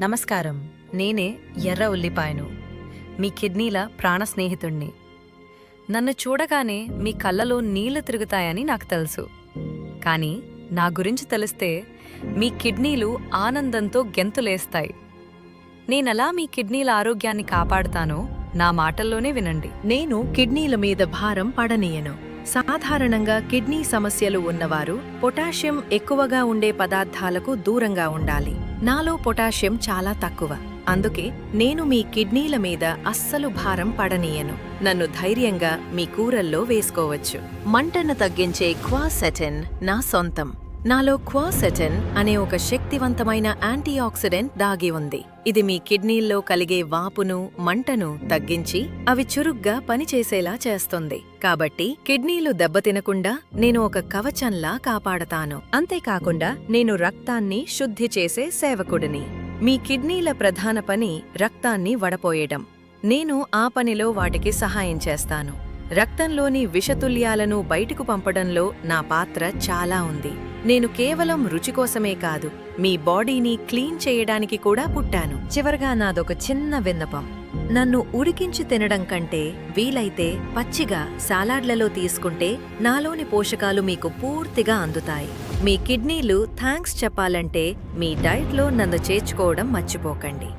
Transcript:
నమస్కారం. నేనే ఎర్ర ఉల్లిపాయను. మీ కిడ్నీల ప్రాణ స్నేహితుణ్ణి. నన్ను చూడగానే మీ కళ్ళలో నీళ్ళు తిరుగుతాయని నాకు తెలుసు. కానీ నా గురించి తెలిస్తే మీ కిడ్నీలు ఆనందంతో గెంతులేస్తాయి. నేనెలా మీ కిడ్నీల ఆరోగ్యాన్ని కాపాడుతానో నా మాటల్లోనే వినండి. నేను కిడ్నీల మీద భారం పడనీయను. సాధారణంగా కిడ్నీ సమస్యలు ఉన్నవారు పొటాషియం ఎక్కువగా ఉండే పదార్థాలకు దూరంగా ఉండాలి. నాలో పొటాషియం చాలా తక్కువ. అందుకే నేను మీ కిడ్నీల మీద అస్సలు భారం పడనీయను. నన్ను ధైర్యంగా మీ కూరల్లో వేసుకోవచ్చు. మంటను తగ్గించే క్వాసెటిన్ నా సొంతం. నాలో క్వాసెటిన్ అనే ఒక శక్తివంతమైన యాంటీఆక్సిడెంట్ దాగి ఉంది. ఇది మీ కిడ్నీల్లో కలిగే వాపును మంటను తగ్గించి అవి చురుగ్గా పనిచేసేలా చేస్తుంది. కాబట్టి కిడ్నీలు దెబ్బతినకుండా నేను ఒక కవచంలా కాపాడతాను. అంతేకాకుండా నేను రక్తాన్ని శుద్ధి చేసే సేవకుడిని. మీ కిడ్నీల ప్రధాన పని రక్తాన్ని వడపోయడం. నేను ఆ పనిలో వాటికి సహాయం చేస్తాను. రక్తంలోని విషతుల్యాలను బయటకు పంపడంలో నా పాత్ర చాలా ఉంది. నేను కేవలం రుచి కోసమే కాదు మీ బాడీని క్లీన్ చేయడానికి కూడా పుట్టాను. చివరగా నాదొక చిన్న విన్నపం. నన్ను ఉడికించి తినడం కంటే వీలైతే పచ్చిగా సాలాడ్లలో తీసుకుంటే నాలోని పోషకాలు మీకు పూర్తిగా అందుతాయి. మీ కిడ్నీలు థ్యాంక్స్ చెప్పాలంటే మీ డైట్లో నన్ను చేర్చుకోవడం మర్చిపోకండి.